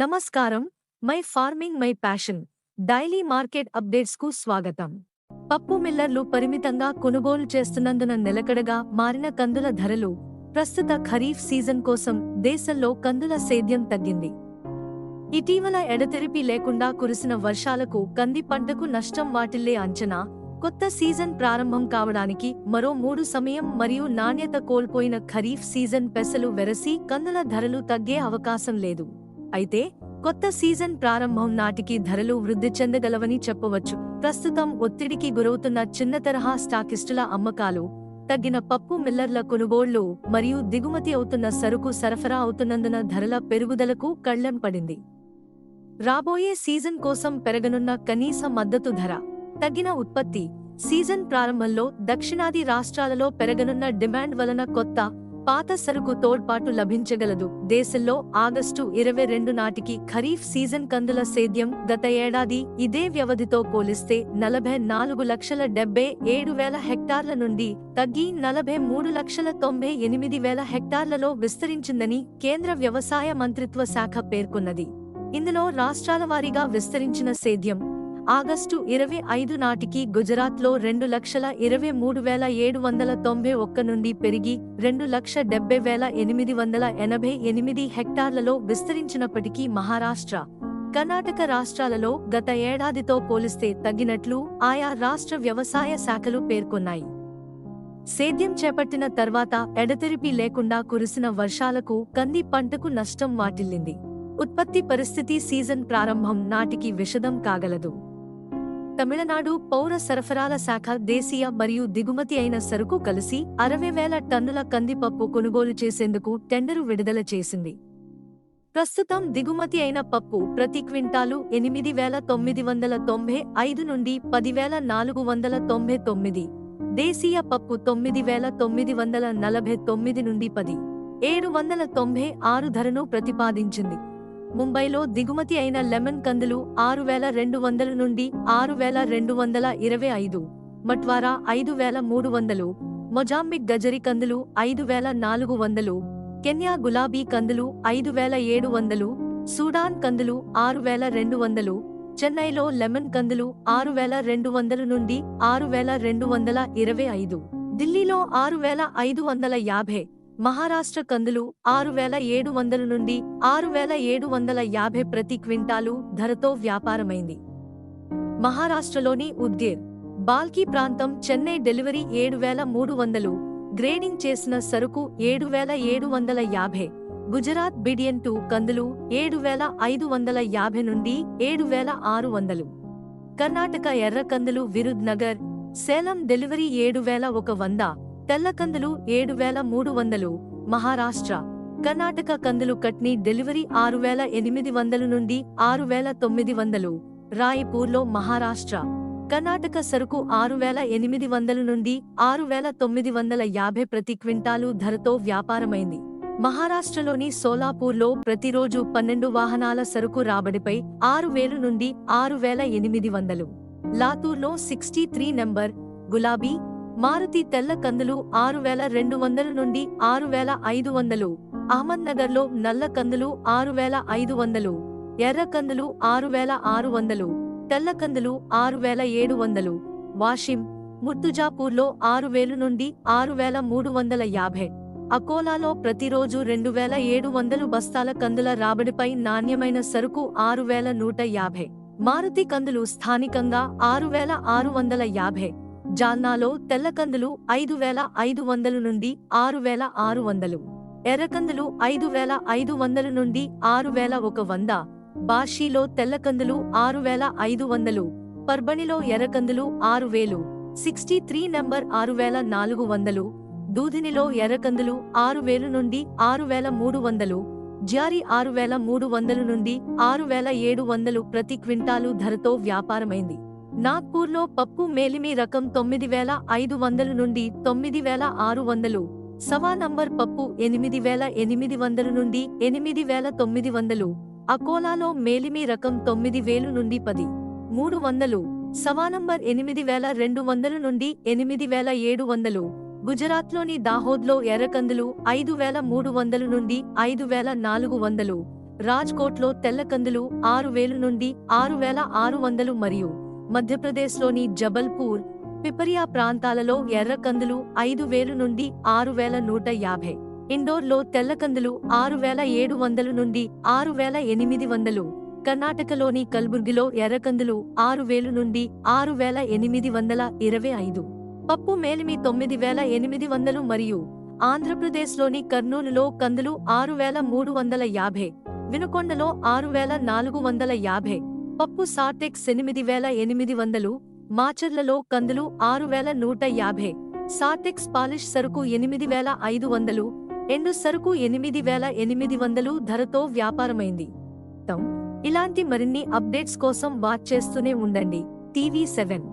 నమస్కారం. My farming my passion. Daily market అప్డేట్స్కు స్వాగతం. పప్పు మిల్లర్లు పరిమితంగా కొనుగోలు చేస్తున్నందున నిలకడగా మారిన కందుల ధరలు. ప్రస్తుత ఖరీఫ్ సీజన్ కోసం దేశంలో కందుల సేద్యం తగ్గింది. ఇటీవల ఎడతెరిపి లేకుండా కురిసిన వర్షాలకు కంది పంటకు నష్టం వాటిల్లే అంచనా. కొత్త సీజన్ ప్రారంభం కావడానికి మరో మూడు సమయం మరియు నాణ్యత కోల్పోయిన ఖరీఫ్ సీజన్ పెసలు వెరసి కందుల ధరలు తగ్గే అవకాశం లేదు. అయితే కొత్త సీజన్ ప్రారంభం నాటికి ధరలు వృద్ధి చెందగలవని చెప్పవచ్చు. ప్రస్తుతం ఒత్తిడికి గురవుతున్న చిన్న తరహా స్టాకిస్టుల అమ్మకాలు తగ్గిన పప్పు మిల్లర్ల కొనుగోళ్ళు మరియు దిగుమతి అవుతున్న సరుకు సరఫరా అవుతున్నందున ధరల పెరుగుదలకు కళ్ళెం పడింది. రాబోయే సీజన్ కోసం పెరగనున్న కనీస మద్దతు ధర తగ్గిన ఉత్పత్తి సీజన్ ప్రారంభంలో దక్షిణాది రాష్ట్రాలలో పెరగనున్న డిమాండ్ వలన కొత్త పాత సరుకు తోడ్పాటు లభించగలదు. దేశంలో ఆగస్టు ఇరవై రెండు నాటికి ఖరీఫ్ సీజన్ కందుల సేద్యం గత ఏడాది ఇదే వ్యవధితో పోలిస్తే నలభై నాలుగు లక్షల డెబ్బై ఏడు వేల హెక్టార్ల నుండి తగ్గి నలభై మూడు లక్షల తొంభై ఎనిమిది వేల హెక్టార్లలో విస్తరించిందని కేంద్ర వ్యవసాయ మంత్రిత్వ శాఖ పేర్కొన్నది. ఇందులో రాష్ట్రాల వారీగా విస్తరించిన సేద్యం ఆగస్టు ఇరవై ఐదు నాటికి గుజరాత్లో రెండు లక్షల ఇరవై మూడు వేల ఏడు వందల తొంభై ఒక్క నుండి పెరిగి రెండు లక్ష డెబ్బై వేల ఎనిమిది వందల ఎనభై ఎనిమిది హెక్టార్లలో విస్తరించినప్పటికీ మహారాష్ట్ర కర్ణాటక రాష్ట్రాలలో గత ఏడాదితో పోలిస్తే తగ్గినట్లు ఆయా రాష్ట్ర వ్యవసాయ శాఖలు పేర్కొన్నాయి. సేద్యం చేపట్టిన తర్వాత ఎడతెరిపి లేకుండా కురిసిన వర్షాలకు కంది పంటకు నష్టం వాటిల్లింది. ఉత్పత్తి పరిస్థితి సీజన్ ప్రారంభం నాటికి విషదం కాగలదు. తమిళనాడు పౌర సరఫరాల శాఖ దేశీయ మరియు దిగుమతి అయిన సరుకు కలిసి అరవై వేల టన్నుల కందిపప్పు కొనుగోలు చేసేందుకు టెండరు విడుదల చేసింది. ప్రస్తుతం దిగుమతి అయిన పప్పు ప్రతి క్వింటాలు ఎనిమిది వేల తొమ్మిది వందల తొంభై ఐదు నుండి పదివేల నాలుగు వందల తొంభై తొమ్మిది దేశీయ పప్పు తొమ్మిది వేల తొమ్మిది వందల నలభై తొమ్మిది నుండి పది ఏడు వందల తొంభై ఆరు ధరను ప్రతిపాదించింది. ముంబైలో దిగుమతి అయిన లెమన్ కందులు ఆరు వేల రెండు వందల నుండి ఆరు వేల రెండు వందల ఇరవై ఐదు మట్వారా ఐదు వేల మూడు వందలు మొజాంబిక్ గజరి కందులు ఐదు వేల నాలుగు వందలు కెన్యా గులాబీ కందులు ఐదు వేల ఏడు వందలు సూడాన్ కందులు ఆరు వేల రెండు వందలు చెన్నైలో లెమన్ కందులు ఆరు వేల రెండు వందల నుండి ఆరు వేల రెండు వందల ఇరవై ఐదు ఢిల్లీలో ఆరు వేల ఐదు వందల యాభై మహారాష్ట్ర కందులు ఆరు వేల ఏడు వందల నుండి ఆరు వేల ఏడు వందల యాభై ప్రతి క్వింటాలు ధరతో వ్యాపారమైంది. మహారాష్ట్రలోని ఉద్గేర్ బాల్కీ ప్రాంతం చెన్నై డెలివరీ ఏడు వేల మూడు వందలు గ్రేడింగ్ చేసిన సరుకు ఏడు వేల ఏడు వందల యాభై గుజరాత్ బిడియన్ టూ కందులు ఏడు వేల ఐదు వందల యాభై నుండి ఏడు వేల ఆరు వందలు కర్ణాటక ఎర్ర కందులు విరుద్ నగర్ సేలం డెలివరీ ఏడు వేల ఒక వంద తెల్ల కందులు ఏడు వేల మూడు వందలు. మహారాష్ట్ర. కర్ణాటక కందులు కట్నీ డెలివరీ ఆరు వేల ఎనిమిది వందలు నుండి ఆరు వేల తొమ్మిది వందలు. రాయపూర్లో మహారాష్ట్ర. కర్ణాటక సరుకు ఆరు వేల ఎనిమిది వందల నుండి ఆరు వేల తొమ్మిది వందల యాభై ప్రతి క్వింటాలు ధరతో వ్యాపారమైంది. మహారాష్ట్రలోని సోలాపూర్లో ప్రతిరోజు పన్నెండు వాహనాల సరుకు రాబడిపై ఆరు వేలు నుండి ఆరు వేల ఎనిమిది వందలు. లాతూర్లో సిక్స్టీ త్రీ నెంబర్. గులాబీ మారుతి తెల్ల కందులు ఆరు వేల రెండు వందల నుండి ఆరు వేల ఐదు వందలు. అహ్మద్నగర్లో నల్ల కందులు ఆరు వేల ఐదు వందలు. ఎర్ర కందులు ఆరు వేల ఆరు వందలు. తెల్ల కందులు ఆరు వేల ఏడు వందలు. వాషిం ముర్తుజాపూర్లో ఆరు వేలు నుండి ఆరు వేల మూడు వందల యాభై. అకోలాలో ప్రతిరోజు రెండు వేల ఏడు వందలు బస్తాల కందుల రాబడిపై నాణ్యమైన సరుకు ఆరు వేల నూట యాభై. మారుతి కందులు స్థానికంగా ఆరు వేల ఆరు వందల యాభై. జాల్నాలో తెల్లకందులు ఐదు వేల ఐదు వందలు నుండి ఆరు వేల ఆరు వందలు. ఎర్రకందులు ఐదు వేల ఐదు వందలు నుండి ఆరు వేల ఒక వంద. బాషీలో తెల్లకందులు ఆరు వేల ఐదు వందలు. పర్బణిలో ఎర్రకందులు ఆరు వేలు. సిక్స్టీ త్రీ నంబర్ ఆరు వేల నాలుగు వందలు. దూధినిలో ఎర్రకందులు ఆరు వేలు నుండి ఆరు వేల మూడు వందలు. జారీ ఆరు వేల మూడు వందలు నుండి ఆరు వేల ఏడు వందలు ప్రతి క్వింటాలు ధరతో వ్యాపారమైంది. నాగ్పూర్లో పప్పు మేలిమి రకం తొమ్మిది వేల ఐదు వందలు నుండి తొమ్మిది వేల ఆరు వందలు. సవా నంబర్ పప్పు ఎనిమిది వేల ఎనిమిది వందలు నుండి ఎనిమిది వేల తొమ్మిది వందలు. అకోలాలో మేలిమి రకం తొమ్మిది వేలు నుండి పది. మూడు వందలు. సవా నంబర్ ఎనిమిది వేల రెండు వందలు నుండి ఎనిమిది వేల ఏడు వందలు. గుజరాత్లోని దాహోద్లో ఎర్రకందులు ఐదు వేల మూడు వందలు నుండి ఐదు వేల నాలుగు వందలు. రాజ్కోట్లో తెల్లకందులు ఆరు వేలు నుండి ఆరు వేల ఆరు వందలు మరియు మధ్యప్రదేశ్లోని జబల్పూర్ పిపరియా ప్రాంతాలలో ఎర్రకందులు ఐదు వేలు నుండి ఆరు వేల నూట యాభై. ఇండోర్లో తెల్లకందులు ఆరు వేల ఏడు వందలు నుండి ఆరు వేల ఎనిమిది వందలు. కర్ణాటకలోని కల్బుర్గిలో ఎర్రకందులు ఆరు వేలు నుండి ఆరు వేల ఎనిమిది వందల ఇరవై ఐదు. పప్పు మేలిమి తొమ్మిది వేల ఎనిమిది వందలు మరియు ఆంధ్రప్రదేశ్లోని కర్నూలులో కందులు ఆరు వేల మూడు వందల యాభై. వినుకొండలో ఆరు వేల నాలుగు వందల యాభై. పప్పు సార్టెక్స్ ఎనిమిది వేల ఎనిమిది వందలు మాచర్లలో కందులు ఆరు వేల నూట యాభై సార్టెక్స్ పాలిష్ సరుకు ఎనిమిది వేల ఐదు వందలు ఎండు సరుకు ఎనిమిది వేల ఎనిమిది వందలు ధరతో వ్యాపారమైంది. ఇలాంటి మరిన్ని అప్డేట్స్ కోసం వాచ్ చేస్తూనే ఉండండి. TV seven.